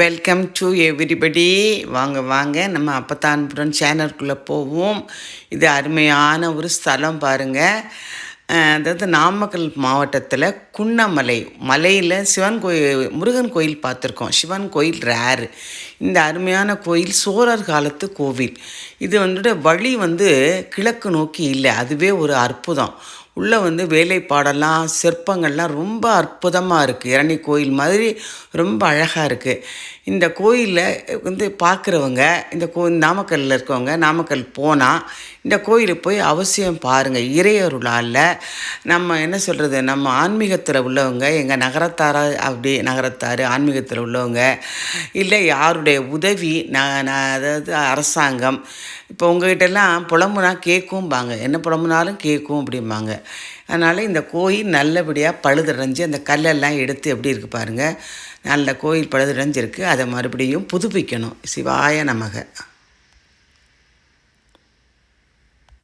Welcome to everybody வாங்க வாங்க. நம்ம அப்பத்தான்புரம் சேனலுக்குள்ளே போவோம். இது அருமையான ஒரு ஸ்தலம் பாருங்கள் அதாவது நாமக்கல் மாவட்டத்தில் குன்னமலை மலையில் சிவன் கோயில் முருகன் கோயில் பார்த்துருக்கோம். சிவன் கோயில் ரேரு இந்த அருமையான கோயில் சோழர் காலத்து கோவில். இது வந்துட்டு வழி வந்து கிழக்கு நோக்கி இல்லை. அதுவே ஒரு அற்புதம். உள்ளே வந்து வேலைப்பாடெல்லாம் சிற்பங்கள்லாம் ரொம்ப அற்புதமாக இருக்குது இரணி கோயில் மாதிரி ரொம்ப அழகாக இருக்குது இந்த கோயிலில் வந்து பார்க்குறவங்க இந்த கோ நாமக்கல்லில் இருக்கவங்க நாமக்கல் போனால் இந்த கோயிலுக்கு போய் அவசியம் பாருங்கள் இறையருளால் நம்ம என்ன சொல்கிறது நம்ம ஆன்மீகத்தில் உள்ளவங்க எங்கள் நகரத்தார அப்படி நகரத்தார் ஆன்மீகத்தில் உள்ளவங்க இல்லை யாருடைய உதவி நான் நான் அதாவது அரசாங்கம் இப்போ உங்ககிட்டலாம் புலம்புனா கேட்கும்பாங்க என்ன புலம்புனாலும் கேட்கும் அப்படிம்பாங்க. அதனால் இந்த கோயில் நல்லபடியாக பழுதடைஞ்சு அந்த கல்லெல்லாம் எடுத்து எப்படி இருக்குது பாருங்கள் நல்ல கோயில் பழுதடைஞ்சிருக்கு. அதை மறுபடியும் புதுப்பிக்கணும். சிவாய நமக.